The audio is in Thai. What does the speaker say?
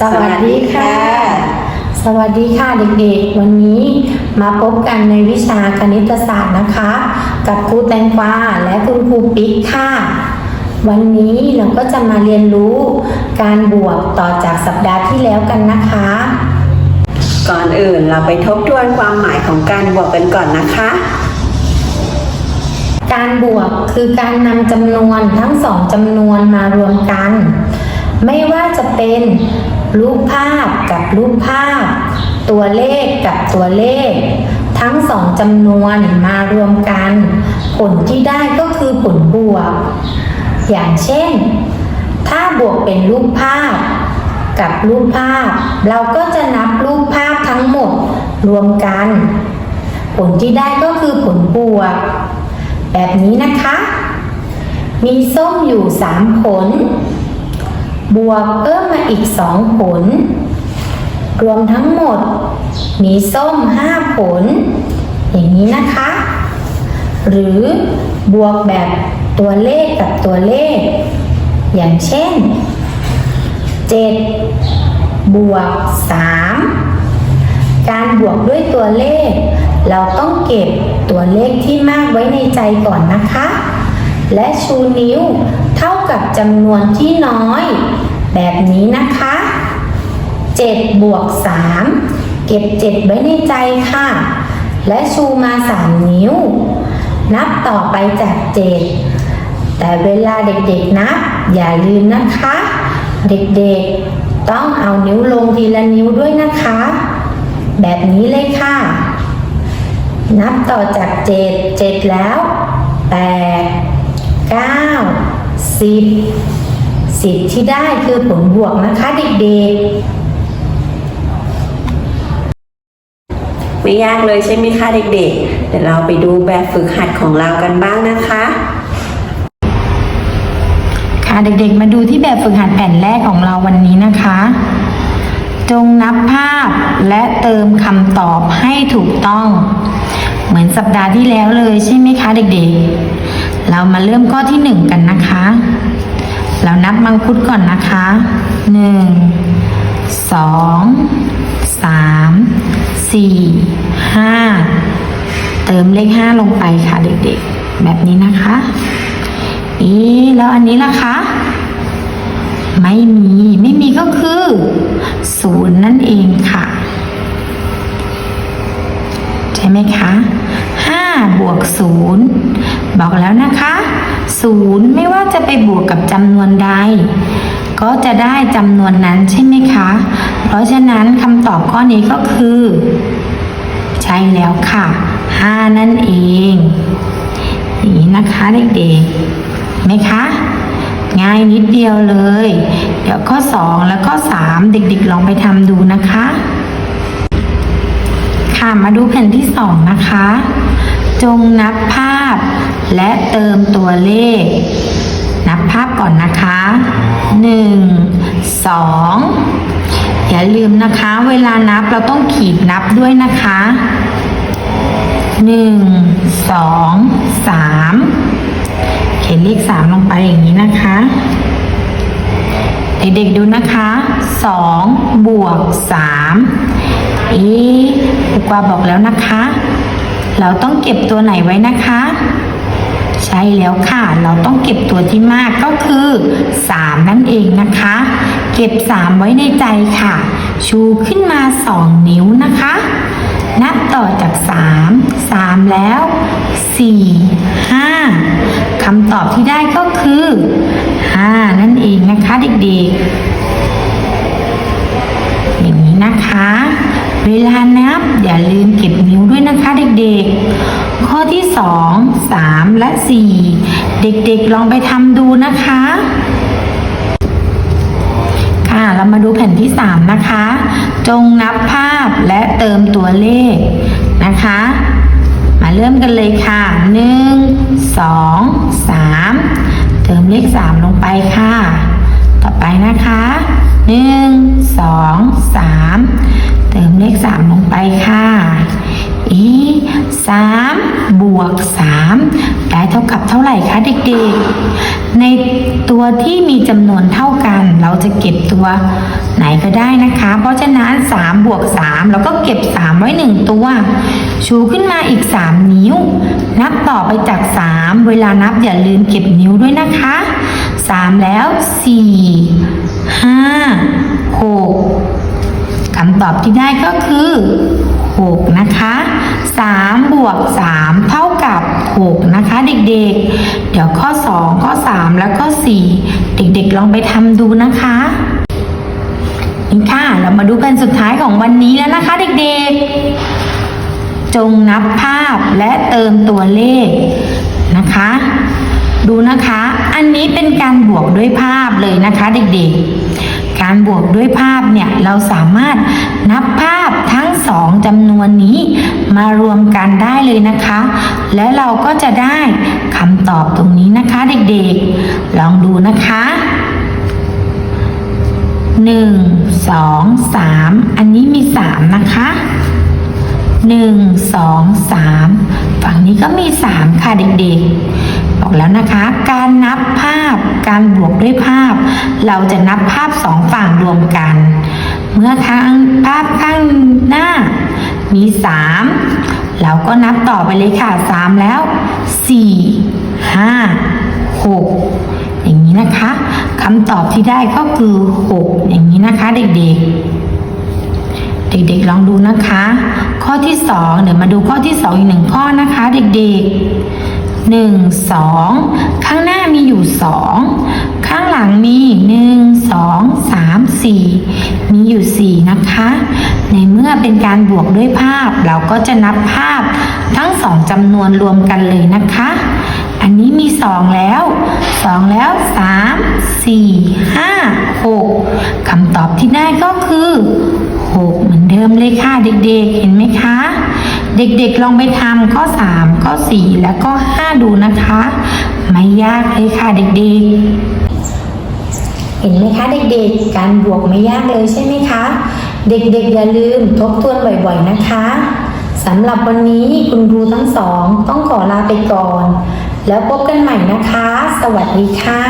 สวัสดีค่ะ สวัสดีค่ะเด็กๆ วันนี้มาพบกันในวิชาคณิตศาสตร์นะคะ กับครูแตงกวาและคุณครูปิ๊กค่ะ วันนี้เราก็จะมาเรียนรู้การบวกต่อจากสัปดาห์ที่แล้วกันนะคะ ก่อนอื่นเราไปทบทวนความหมายของการบวกกันก่อนนะคะ การบวกคือการนำจำนวนทั้งสองจำนวนมารวมกัน ไม่ว่าจะเป็น รูปภาพกับรูปภาพ ตัวเลขกับตัวเลข ทั้งสองจำนวนมารวมกัน ผลที่ได้ก็คือผลบวก อย่างเช่น ถ้าบวกเป็นรูปภาพ กับรูปภาพ เราก็จะนับรูปภาพทั้งหมดรวมกัน ผลที่ได้ก็คือผลบวก แบบนี้นะคะ มีส้มอยู่3ผล บวกเพิ่มมาอีก 2 ผล รวมทั้งหมด มีส้ม 5 ผล อย่างนี้นะคะ หรือบวกแบบตัวเลขกับตัวเลข อย่างเช่น 7 บวก 3 การบวกด้วยตัวเลข เราต้องเก็บตัวเลขที่มากไว้ในใจก่อนนะคะ และชูนิ้วเท่ากับจำนวนที่น้อย แบบนี้นะคะ 7 บวก 3 เก็บ 7 ไว้ในใจค่ะ และชูมา 3 นิ้ว นับต่อไปจาก 7 แต่เวลาเด็กๆนับ อย่าลืมนะคะ เด็กๆต้องเอานิ้วลงทีละนิ้วด้วยนะคะ แบบนี้เลยค่ะ นับต่อจากเจ็ดเจ็ดแล้วแปด เก้าสิบสิบที่ได้คือผลบวกนะคะเด็กๆ ไม่ยากเลยใช่ไหมคะเด็กๆ เดี๋ยวเราไปดูแบบฝึกหัดของเรากันบ้างนะคะค่ะเด็กๆ มาดูที่แบบฝึกหัดแผ่นแรกของเราวันนี้นะคะ จงนับภาพและเติมคำตอบให้ถูกต้อง เหมือนสัปดาห์ที่แล้วเลยใช่ไหมคะเด็กๆ เรามาเริ่มข้อที่หนึ่งกันนะคะ เรานับมังคุดก่อนนะคะหนึ่งสองสามสี่ห้าเติมเลขห้าลงไปค่ะเด็กๆ แบบนี้นะคะอีแล้วอันนี้ล่ะคะ ไม่มีไม่มีก็คือศูนย์นั่นเองค่ะ ใช่ไหมคะ ห้าบวกศูนย์บอกแล้วนะคะศูนย์ไม่ว่าจะไปบวกกับจำนวนใด ก็จะได้จำนวนนั้นใช่ไหมคะ เพราะฉะนั้นคำตอบข้อนี้ก็คือ ใช่แล้วค่ะห้านั่นเองนี้นะคะเด็กๆไหมคะ ง่ายนิดเดียวเลย เดี๋ยวข้อ 2 แล้วก็3เด็กๆ ลองไปทำดูนะคะค่ะมาดูแผ่นที่ 2 นะคะ จงนับภาพ และเติมตัวเลข นับภาพก่อนนะคะ 1 2 อย่าลืมนะคะ เวลานับเราต้องขีดนับด้วยนะคะ 1 2 3 เขียนเลขสามลงไปอย่างนี้นะคะเด็กๆดูนะคะสองบวกสามเอ๊ะครูกวาบอกแล้วนะคะ เราต้องเก็บตัวไหนไว้นะคะ ใช่แล้วค่ะ เราต้องเก็บตัวที่มากก็คือสามนั่นเองนะคะ เก็บสามไว้ในใจค่ะ ชูขึ้นมาสองนิ้วนะคะ นับต่อจากสามสามแล้วสี่ห้าคำตอบที่ได้ก็คือห้านั่นเองนะคะเด็กๆ อย่างนี้นะคะ เวลานับอย่าลืมเก็บนิ้วด้วยนะคะ เด็กๆ ข้อที่สองสามและสี่เด็กๆ ลองไปทำดูนะคะ ค่ะ เรามาดูแผ่นที่ 3 นะคะ จงนับภาพและเติมตัวเลขนะคะ มาเริ่มกันเลยค่ะ 1 2 3 เติมเลข 3 ลงไปค่ะ ต่อไปนะคะ1 2 3 เติมเลข 3 ลงไปค่ะ 3 บวก 3 ได้เท่ากับเท่าไหร่คะเด็กๆ ในตัวที่มีจำนวนเท่ากัน เราจะเก็บตัวไหนก็ได้นะคะ เพราะฉะนั้น 3 บวก 3 แล้วก็เก็บ 3 ไว้ 1 ตัว ชูขึ้นมาอีก 3 นิ้ว นับต่อไปจาก 3 เวลานับอย่าลืมเก็บนิ้วด้วยนะคะ 3 แล้ว 4 5 6คำตอบที่ได้ก็คือ 6 นะคะ3บวก 3 เท่ากับ 6 นะคะ เด็กๆ เดี๋ยวข้อ 2 ข้อ 3 แล้วก็ 4 เด็กๆ ลองไปทำดูนะคะนี่ค่ะ เรามาดูแผ่นสุดท้ายของวันนี้แล้วนะคะ เด็กๆ จงนับภาพและเติมตัวเลขนะคะ ดูนะคะ อันนี้เป็นการบวกด้วยภาพเลยนะคะ เด็กๆ การบวกด้วยภาพเนี่ยเราสามารถนับภาพทั้งสองจำนวนนี้มารวมกันได้เลยนะคะ และเราก็จะได้คำตอบตรงนี้นะคะเด็กๆ ลองดูนะคะหนึ่งสองสามอันนี้มีสามนะคะหนึ่งสองสามฝั่งนี้ก็มีสามค่ะเด็กๆ บอกแล้วนะคะ การนับภาพ การบวกด้วยภาพ เราจะนับภาพสองฝั่งรวมกัน เมื่อข้างภาพข้างหน้า มีสามเราก็นับต่อไปเลยค่ะสามแล้วสี่ห้าหกอย่างนี้นะคะคำตอบที่ได้ก็คือ 6 อย่างนี้นะคะเด็กๆ เด็กๆลองดูนะคะ ข้อที่ 2 เดี๋ยวมาดูข้อที่ 2 อีกหนึ่งข้อนะคะ เด็กๆ 1 2 ข้างหน้ามีอยู่ 2 ข้างหลังมี 1 2 3 4 มีอยู่ 4 นะคะ ในเมื่อเป็นการบวกด้วยภาพ เราก็จะนับภาพทั้งสองจำนวนรวมกันเลยนะคะ อันนี้มีสองแล้วสองแล้วสามสี่ห้าหกคำตอบที่ได้ก็คือหกเหมือนเดิมเลยค่ะเด็กๆ เห็นไหมคะ เด็กๆลองไปทำข้อสามข้อสี่แล้วก็ห้าดูนะคะ ไม่ยากเลยค่ะเด็กๆ เห็นไหมคะเด็กๆ การบวกไม่ยากเลยใช่ไหมคะ เด็กๆ อย่าลืมทบทวนบ่อยๆนะคะสำหรับวันนี้คุณครูทั้งสอง ต้องขอลาไปก่อน แล้วพบกันใหม่นะคะ สวัสดีค่ะ